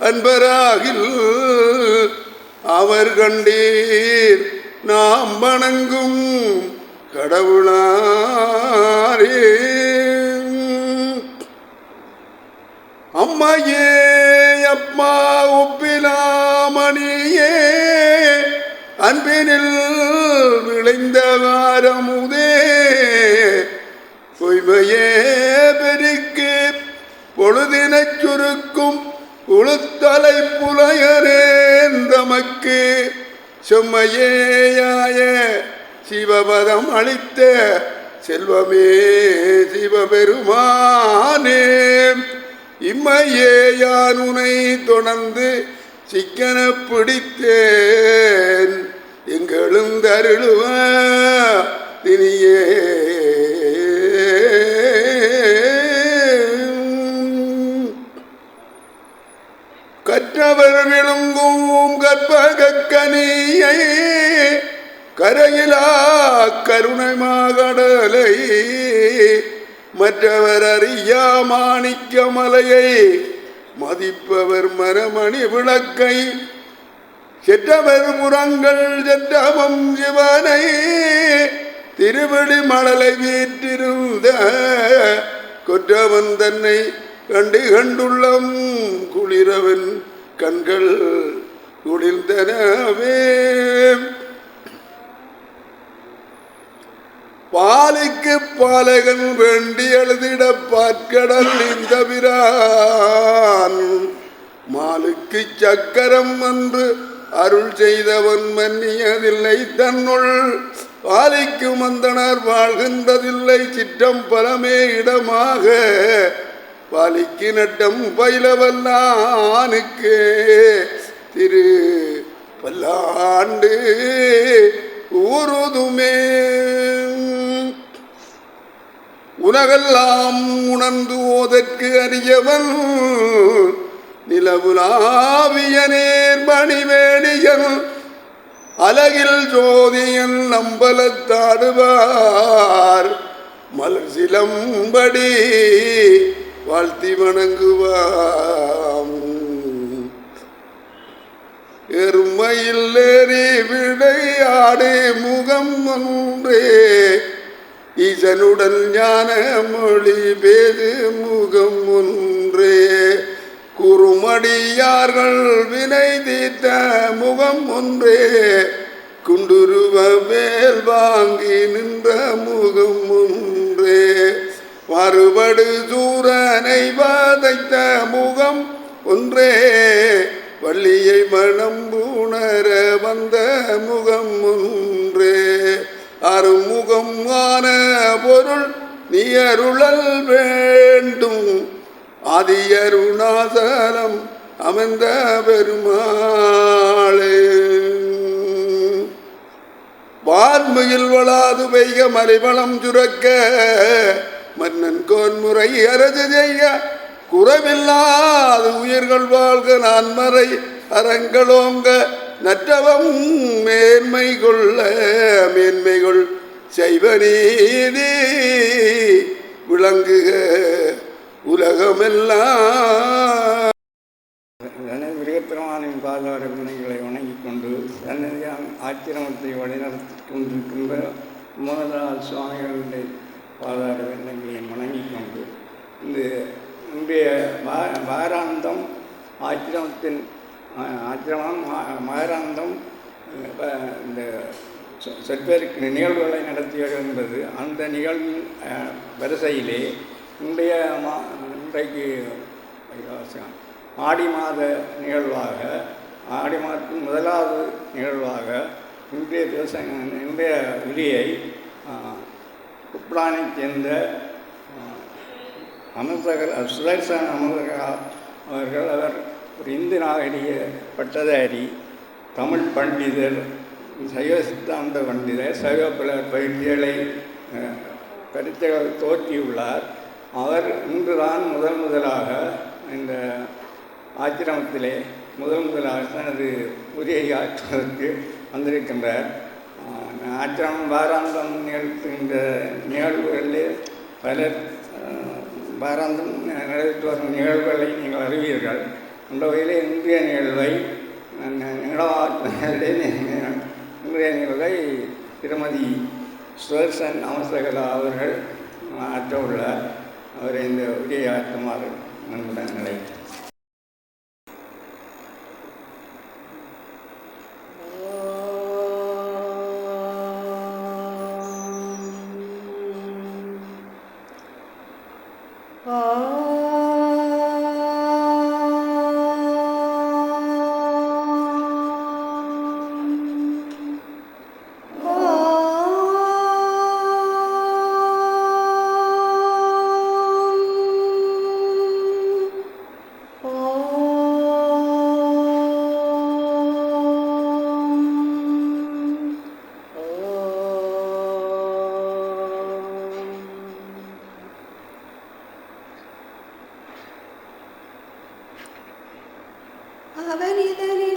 அன்பராகில் அவர் கண்டீர் நாம் வணங்கும் கடவுளாரே. அம்மையே அப்பா ஒப்பிலாமணியே அன்பினில் விளைந்த வாரமுதே பொய்மையே பெருக்கி பொழுதினச் புலையரேந்தமக்கு செம்மையேயாய சிவபதம் அளித்த செல்வமே சிவபெருமானே. இம்மையே யான் உனை தொடர்ந்து சிக்கன பிடித்தேன். எங்களும் தருளுவ தினியே. கனியை கரையிலா கருணை மாகடலை மற்றவர் அறியா மாணிக்க மலையை மதிப்பவர் மரமணி விளக்கை செற்றவர் புறங்கள் செற்றவம் சிவனை திருவடி மணலை வீற்றிருந்த கொற்றவன் தன்னை கண்டு கண்டுள்ளம் குளிரவன் கண்கள் குளிர்ந்தனவே பாலைக்கு பாலகன் வேண்டி எழுதிட பார்க்கடல் இந்த பிரான் மாலுக்கு சக்கரம் என்று அருள் செய்தவன் மன்னியதில்லை தன்னுள். பாலைக்கு மந்தனர் வாழ்கின்றதில்லை சிற்றம் பலமே இடமாக. பாலிக்கு நட்டம் பயிலவல்லானுக்கே திரு பல்லாண்டு ஊருதுமே உலகெல்லாம் உணர்ந்து ஓதற்கு அறியவன் நிலவுலாவிய நேர்மணிவேணியன் அலகில் ஜோதியன் நம்பலத்தாடுவார். மலர் சிலம்படி வாழ்த்தி வணங்குவார். எருமையில் ஏறி விளையாடு முகம் ஒன்றே. ஈசனுடன் ஞான மொழி பேது முகம் ஒன்றே. குறுமடியார்கள் வினை தீர்த்த முகம் ஒன்றே. குண்டுருவ வேல் வாங்கி நின்ற முகம் ஒன்றே. மறுபடு சூரனை வதைத்த முகம் ஒன்றே. வள்ளியை மனம் உணர வந்த முகம் ஒன்றே. அருமுகம் ஆன பொருள் நீ அருளல் வேண்டும். ஆதியருணாசலம் அமைந்த பெருமாளே. வான்மையில் வளாது பெய்க மலைவளம் சுரக்க மன்னன் கோன்முறை அரசு செய்ய குறைவில்லாது உயிர்கள் வாழ்க நான்மறை அறங்களோங்க நற்றவம் மேன்மை கொள்ள மேன்மைகள் செய்வ நீதி விளங்குக உலகமெல்லாம். எனது விருகப்பெருமானின் பாதார வினைகளை வணங்கிக் கொண்டு சன்னதியான ஆச்சிரமத்தை வழிநடத்தி கொண்டிருக்கின்ற மோகன்லால் சுவாமிகளுடைய பாதார வினைகளை வணங்கிக் கொண்டு இந்த இன்றைய வாராந்தம் ஆச்சிரமத்தின் ஆச்சிரமம் மா- இந்த சொ- சொற்பேருக்கு நிகழ்வுகளை நடத்தி வருகின்றது அந்த நிகழ்வின் வரிசையிலே இன்றைய மா இன்றைக்கு ஆடி மாத நிகழ்வாக ஆடி மாதத்தின் முதலாவது நிகழ்வாக இன்றைய தேச இன்றைய ஒலியை குப்லானைச் சேர்ந்த அமிர்தகர் சுதர்சன அமிர்தகா அவர்கள் அவர் ஒரு இந்து நாகரிக பட்டதாரி தமிழ் பண்டிதர் சைவ சித்தாந்த பண்டிதர் சைவ பல பயிற்சிகளை அஹ், கருத்துகள் தோற்றியுள்ளார். அவர் இன்றுதான் முதல் முதலாக இந்த ஆச்சிரமத்திலே முதல் முதலாக தனது உரையை ஆற்றுவதற்கு வந்திருக்கின்றார். ஆச்சிரமம் வாராந்தம் நிகழ்த்துகின்ற நிகழ்வுகளிலே பலர் வாராந்தம் நடைபெற்று வரும் நிகழ்வுகளை நீங்கள் அறிவீர்கள். அந்த வகையில் இன்றைய நிகழ்வை இன்றைய நிகழ்வை திருமதி சுதர்சன் அமசகலா அவர்கள் ஆற்ற உள்ளார் அவரை இந்த உரையை ஆற்றுமாறு நண்புடன் நினைக்கிறேன் அவனிதனிலே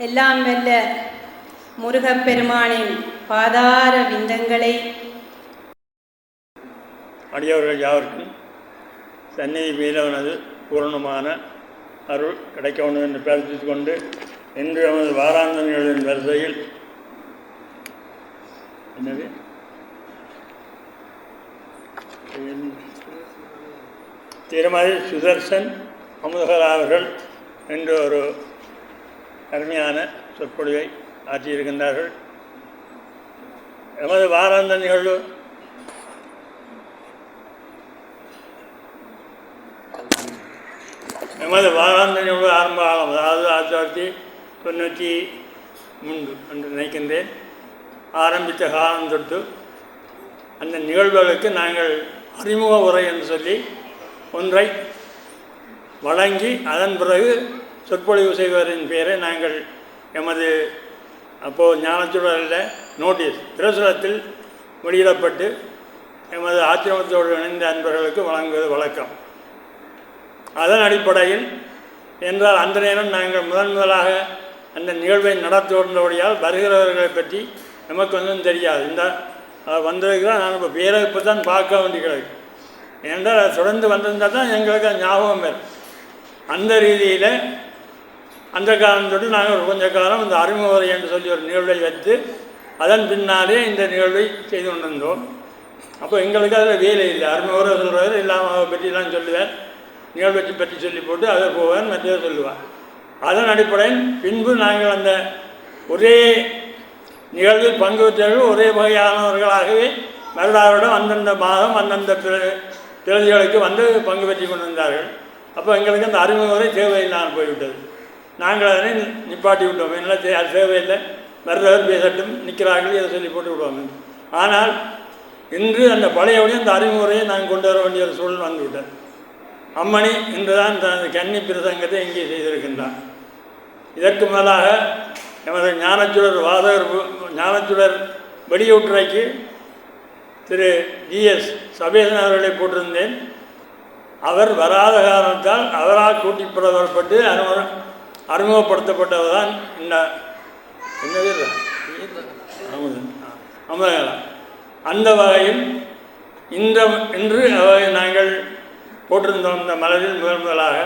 எல்லாம் வெல்ல முருகப்பெருமானின் பாதார விந்தங்களை. அடியவர்கள் யாவருக்கும் சென்னை மீனவனது பூரணமான அருள் கிடைக்க வேண்டும் என்று பிரார்த்தித்துக் கொண்டு இன்று நமது வாராந்தங்களின் வரிசையில் என்னது? திருமதி சுதர்சன் அமுதகர் அவர்கள் என்று ஒரு அருமையான சொற்பொழிவை ஆற்றியிருக்கின்றார்கள். எமது வாராந்த நிகழ்வு எமது வாராந்த நிகழ்வு ஆரம்ப காலம் அதாவது ஆயிரத்தி தொள்ளாயிரத்தி தொண்ணூற்றி மூன்று என்று நினைக்கின்றேன். ஆரம்பித்த காலம் தொட்டு அந்த நிகழ்வுகளுக்கு நாங்கள் அறிமுக உரை என்று சொல்லி ஒன்றை வழங்கி அதன் பிறகு சொற்பொழிவு செய்வரின் பெயரை நாங்கள் எமது அப்போது ஞானச்சுடரில் நோட்டீஸ் பிரசுரத்தில் வெளியிடப்பட்டு எமது ஆச்சிரமத்தோடு இணைந்த அன்பர்களுக்கு வழங்குவது வழக்கம். அதன் அடிப்படையில் என்றால் அந்த நேரம் நாங்கள் முதன் முதலாக அந்த நிகழ்வை நடத்துவதோடையால் வருகிறவர்களை பற்றி நமக்கு ஒன்றும் தெரியாது. இந்த வந்ததுக்கு தான் நான் இப்போ பேரை இப்போ தான் பார்க்க வேண்டியது ஏனென்றால் அது தொடர்ந்து வந்திருந்தால் தான் எங்களுக்கு ஞாபகம் வரும். அந்த ரீதியில் அந்த காலம் தொட்டு நாங்கள் கொஞ்ச காலம் இந்த அறிமுக என்று சொல்லி ஒரு நிகழ்வை வைத்து அதன் பின்னாலே இந்த நிகழ்வை செய்து கொண்டிருந்தோம். அப்போ எங்களுக்கு அதில் வேலை இல்லை. அறிமுக உரை சொல்கிறவர் இல்லாமல் அதை பற்றிலாம் சொல்லுவேன். நிகழ்வை பற்றி சொல்லி போட்டு அதை போவேன் மற்றதை சொல்லுவேன். அதன் அடிப்படையில் பின்பு நாங்கள் அந்த ஒரே நிகழ்வில் பங்கு பெற்றவர்கள் ஒரே வகையானவர்களாகவே வருடாவிடம் அந்தந்த மாதம் அந்தந்த பிற- பிரதிகளுக்கு வந்து பங்கு பெற்றி கொண்டிருந்தார்கள். அப்போ எங்களுக்கு அந்த அறிமுக தேவையில்லாமல் போய்விட்டது. நாங்கள் அதனை நிப்பாட்டி விட்டோம். என்ன தே- அது தேவையில்லை. வர்றவர் பேசட்டும். நிற்கிறார்கள். இதை சொல்லி போட்டு விடுவாங்க. ஆனால் இன்று அந்த பழையபடி அந்த அறிமுறையை நாங்கள் கொண்டு வர வேண்டிய ஒரு சூழல் வந்துவிட்டது அம்மணி இன்றுதான் தனது கன்னி பிரசங்கத்தை இங்கே செய்திருக்கின்றார் இதற்கு மேலாக எமது ஞானச்சுடர் வாதகர் ஞானச்சுடர் வெளியூட்டுரைக்கு திரு ஜிஎஸ் சபேசன் அவர்களை போட்டிருந்தேன். அவர் வராத காரணத்தால் அவரால் கூட்டி புறப்பட்டு அறிமுக அறிமுகப்படுத்தப்பட்டவர் தான் இந்த என்ன என்னது அமுதன் அந்த வகையில் இந்த இன்று அவை நாங்கள் போட்டிருந்தோம் இந்த மலரில் முதல் முதலாக.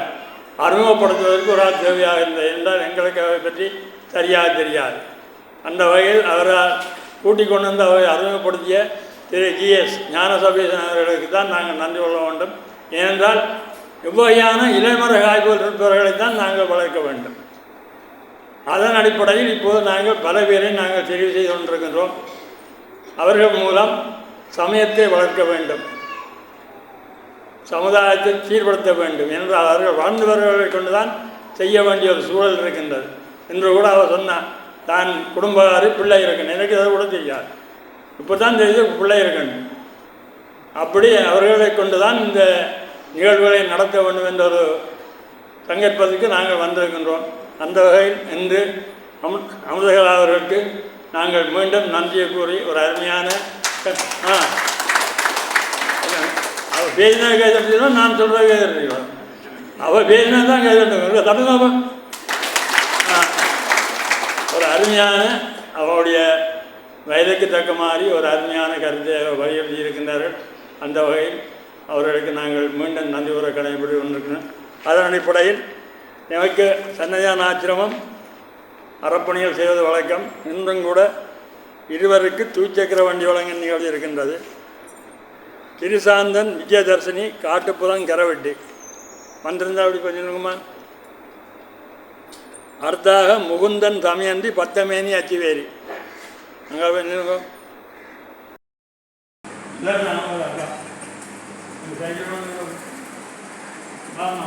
அறிமுகப்படுத்துவதற்கு ஒரு ஆள் தேவையாக இருந்தது என்றால் எங்களுக்கு அவரை பற்றி சரியாக தெரியாது. அந்த வகையில் அவரால் கூட்டிக் கொண்டு வந்து அவரை அறிமுகப்படுத்திய திரு ஜிஎஸ் ஞானசபேசன் அவர்களுக்கு தான் நாங்கள் நன்றி கொள்ள வேண்டும். ஏனென்றால் இவ்வகையான இளைமர காய்ப்புகள் இருப்பவர்களை தான் நாங்கள் வளர்க்க வேண்டும். அதன் அடிப்படையில் இப்போது நாங்கள் பல பேரை நாங்கள் தெரிவு செய்து கொண்டிருக்கின்றோம். அவர்கள் மூலம் சமயத்தை வளர்க்க வேண்டும். சமுதாயத்தை சீர்படுத்த வேண்டும் என்று அவர்கள் வாழ்ந்தவர்களை கொண்டு தான் செய்ய வேண்டிய ஒரு சூழல் இருக்கின்றது. என்று கூட அவர் சொன்னான் தான் குடும்பக்காரி பிள்ளை இருக்கணும் எனக்கு அதை கூட தெரியாது. இப்போ தான் தெரிஞ்சு பிள்ளை இருக்கணும் அப்படி அவர்களை கொண்டு தான் இந்த நிகழ்வுகளை நடத்த வேண்டும் என்ற ஒரு நாங்கள் வந்திருக்கின்றோம். அந்த வகையில் இன்று அமு அமுதகலா அவர்களுக்கு நாங்கள் மீண்டும் நன்றியை கூறி ஒரு அருமையான க- பேசினா நான் சொல்கிற கேட்கறீங்களா அவள் பேசினா தான் கேட்கணும் தமிழ் ஆ. ஒரு அருமையான அவருடைய வயதுக்கு தக்க மாதிரி ஒரு அருமையான கருத்தை வலியுறுத்தி இருக்கின்றார்கள். அந்த வகையில் அவர்களுக்கு நாங்கள் மீண்டும் நன்றி உரை கடைபிடி கொண்டிருக்கிறோம். அதன் அடிப்படையில் எனக்கு சன்னதியான ஆச்சிரமம் அறப்பணிகள் செய்வது வழக்கம். இன்றும் கூட இருவருக்கு தூச்சக்கர வண்டி வழங்கும் நிகழ்ச்சி இருக்கின்றது. திரிசாந்தன் விஜயதர்ஷினி காட்டுப்புறம் கரவெட்டி. வந்திருந்தா அப்படி கொஞ்சம் இருக்குமா அடுத்தாக முகுந்தன் தமயந்தி பத்தமேனி அச்சிவேரி. அங்கே போய் இல்ல, இல்ல, அங்க வா, அங்க வா. இந்த சைக்கிள் வந்து வா. வாம்மா,